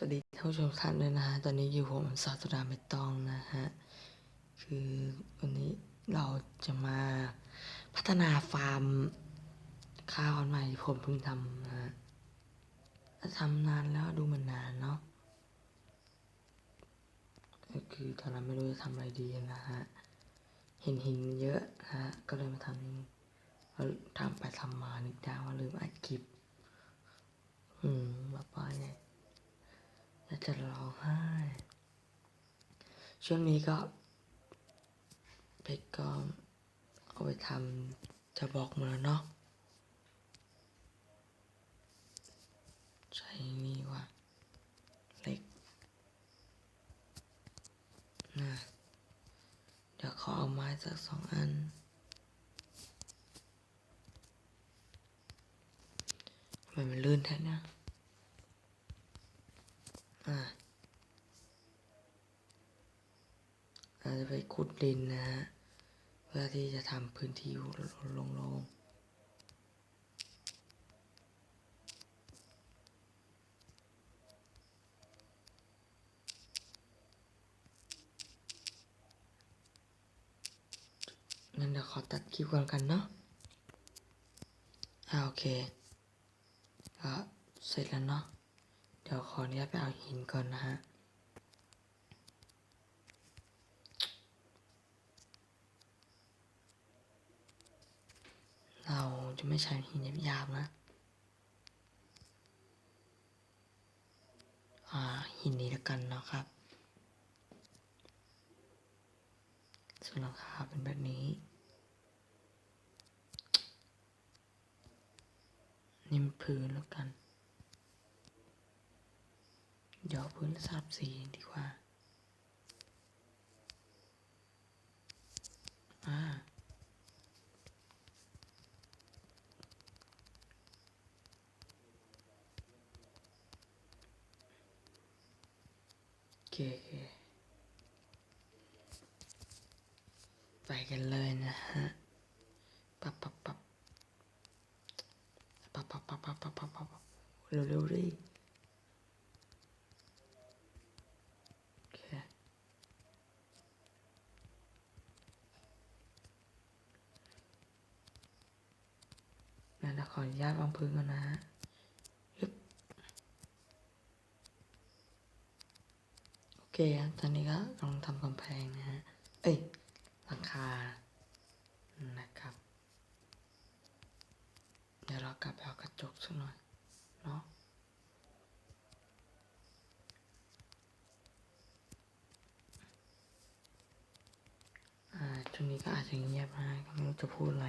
สวัสดีท่านผู้ชมทุกท่านด้วยนะฮะ ตอนนี้อยู่ผมศาสดาไม่ต้องนะฮะ คือวันนี้เราจะมาพัฒนาฟาร์มข้าวใหม่ที่ผมเพิ่งทำนะฮะทำนานแล้วดูมันนานเนาะก็คือตอนนั้นไม่รู้จะทำอะไรดีนะฮะ เห็นหินเยอะนะฮะ ก็เลยมาทำนี้แล้วทำไปทำมานึกได้ว่าลืมอัดคลิป อืมบ้าไปเนี่ย แล้วจะร้องไห้ ช่วงนี้ก็เป็กก็เอาไปทำจะบอกมาแล้วเนาะใช้นี่ว่าเหล็กนะเดี๋ยวขอเอาไม้สักสองอันทำไมมันลื่นแท้เนี่ย อะเราจะไปขุดดินนะฮะ เพื่อที่จะทำพื้นที่โล่งๆงั้นเดี๋ยวขอตัดคลิปก่อนกันเนาะ อ่าโอเค ก็เสร็จแล้วเนาะ ดี๋ยวขออนุญาตไปเอาหินก่อนนะฮะเราจะไม่ใช้หินหยาบๆนะ อ่า หินนี้ล้วกันนะครับ ส่วนหลังคาเป็นแบบนี้นี่มพื้นแล้วกัน เดี๋ยวพื้นสลับสีดีกว่า อ่าโอเคโอเคไปกันเลยนะฮะ ปับปับปับปับปับปับปับปับปับปับปับเร็วเร็วดิโอเค งั้นเราขออนุญาตวางพื้นก่อนนะฮะยึบโอเคครับตอนนี้ก็กำลังทำกำแพงนะฮะ เอ้ยหลังคา นะครับ เดี๋ยวเรากลับไปเอากระจกสักหน่อย เนาะช่วงนี้ก็อาจจะเงียบนะก็ไม่รู้จะพูดอะไร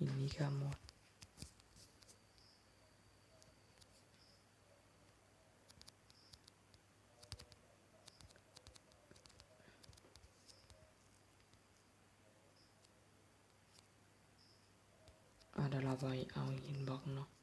Mình đi k một Ada lava i au in bak no.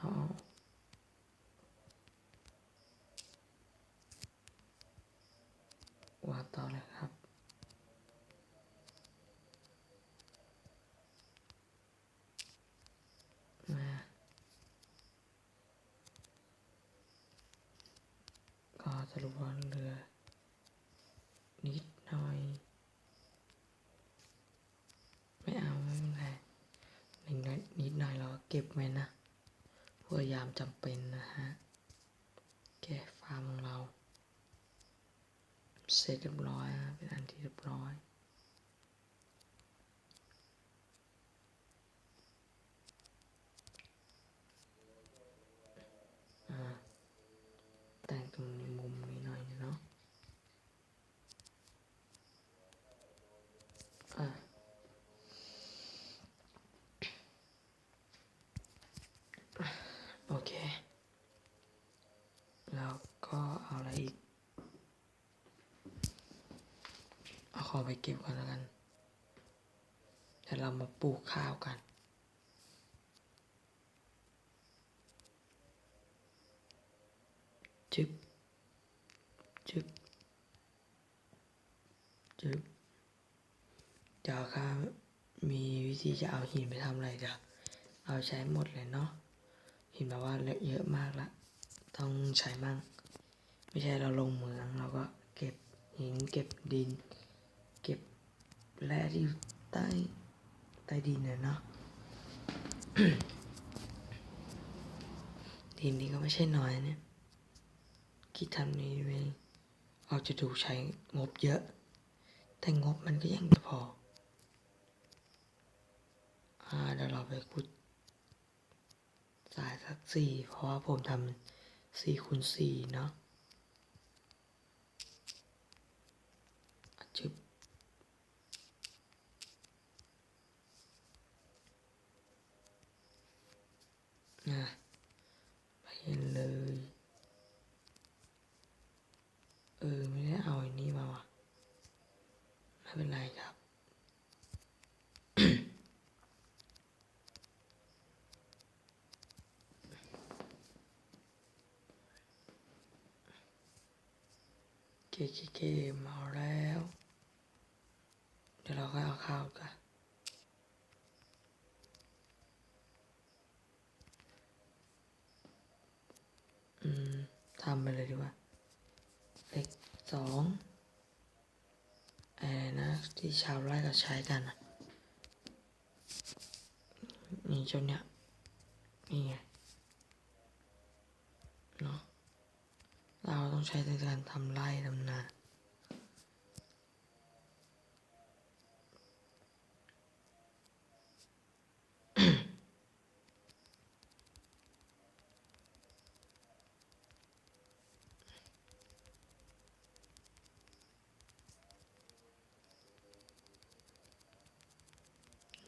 วางต่อเลยครับ มา ก็สรุปว่าเหลือ นิดหน่อย ไม่เอาไม่เป็นไรนิดหน่อยนิดหน่อยเราก็เก็บไว้นะเพื่อยามจำเป็นนะฮะแกะฟาร์มของเรา เสร็จเรียบร้อยนะเป็นอันที่เรียบร้อย อ่าแต่งตรงนี้มุมนี้หน่อยเนาะอะโอเค แล้วก็เอาอะไรอีก เอาไปเก็บก่อนแล้วกันเดี๋ยวเรามาปลูกข้าวกัน จึบจึบจึบเดี๋ยวครับมีวิธีจะเอาหินไปทำอะไรเดี๋ยวเอาใช้หมดเลยเนาะหินแบบว่าเยอะมากละต้องใช้มั่ง ไม่ใช่เราลงเหมืองเราก็เก็บหินเก็บดิน เก็บแร่ที่อยู่ใต้ใต้ดินเนี่ยเนาะดินนี้ก็ไม่ใช่น้อยเนี่ยคิดทำนี้เองเราจะถูกใช้งบเยอะ แต่งบมันก็ยังจะพอ อ่าเดี๋ยวเราไปขุดสายสักสี่เพราะว่าผมทำสี่คูณสี่เนาะจึบ นะไปกันเลย เออ ไม่ได้เอาอ้นี่มาว่ะ ไม่เป็นไรครับเกเกเกมาแล้ว เดี๋ยวเราก็เอาข้าวกัน อืมทำไปเลยดีกว่า เลขสองอะไรนะ ที่ชาวไร่ก็ใช้กันนี่เจ้าเนี่ย นี่ไง เนาะเราต้องใช้ในการทำไร่ทำนา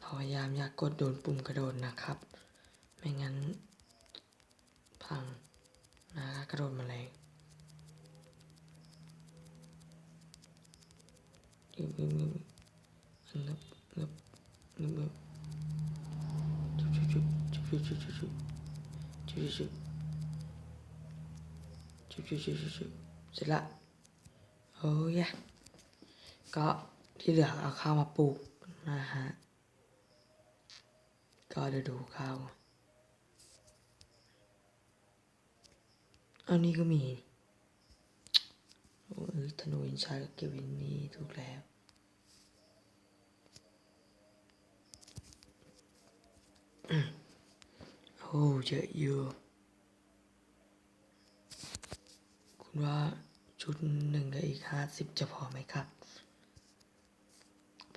เรา พยายามอย่ากกดโดนปุ่มกระโดดนะครับ ไม่งั้น พังนะครับกระโดดมาแรงยึบยึบยึบอันนึบนึบนึบนึบจุบจุบจุบจุบจุบจุบจุบจุบจุบจุบจุบจุบจุบจุบจุบเสร็จละโอ้ยก็ที่เหลือเอาข้าวมาปลูกนะฮะ ก็เดี๋ยวดูเข้าอันนี้ก็มีโอ้ยธนูอินชาเก็บวินนี่ถูกแล้ว โอ้เยอะอยู่คุณว่าชุดหนึ่งกับอีกห้าสิบจะพอไหมครับ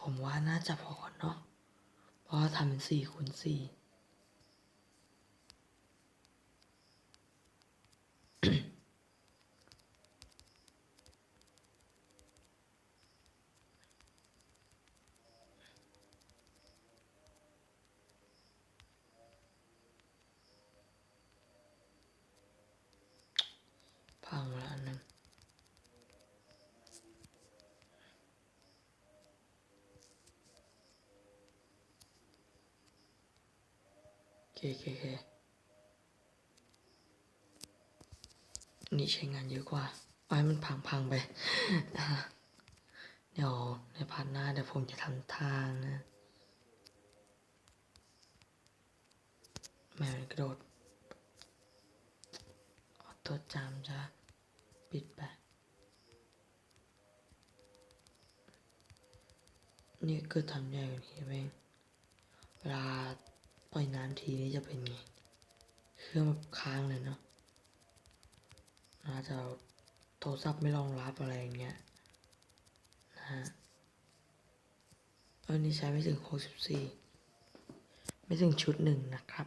ผมว่าน่าจะพอเนาะ เพราะทำเป็นสี่คูณสี่ พังละอันหนึง โอเคโอเค นี่ใช้งานเยอะกว่าเอาให้มันพังๆไป เดี๋ยวในพาร์ทหน้าเดี๋ยวผมจะทำทางนะแมวกระโดดขอตัวจำจะปิดไปนี่เกิดทำใหญ่กว่านี้แม่งเวลา ปล่อยน้ำทีนี่จะเป็นไง เครื่องแบบค้างเลยเนาะน่าจะโทรศัพท์ไม่รองรับอะไรอย่างเงี้ยนะฮะเออนี่ใช้ไม่ถึง 64 ไม่ถึงชุดหนึ่งนะครับ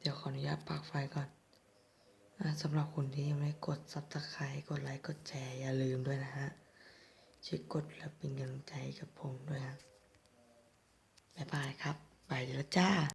เดี๋ยวขออนุญาตปลักไฟก่อนอสำหรับคนที่ยังไม่กด subscribe กดไลค์ กดแชร์ อย่าลืมด้วยนะฮะ ช่วยกดและเป็นกำลังใจกับผมด้วยครับบ๊ายบายครับ ไปแล้วจ้า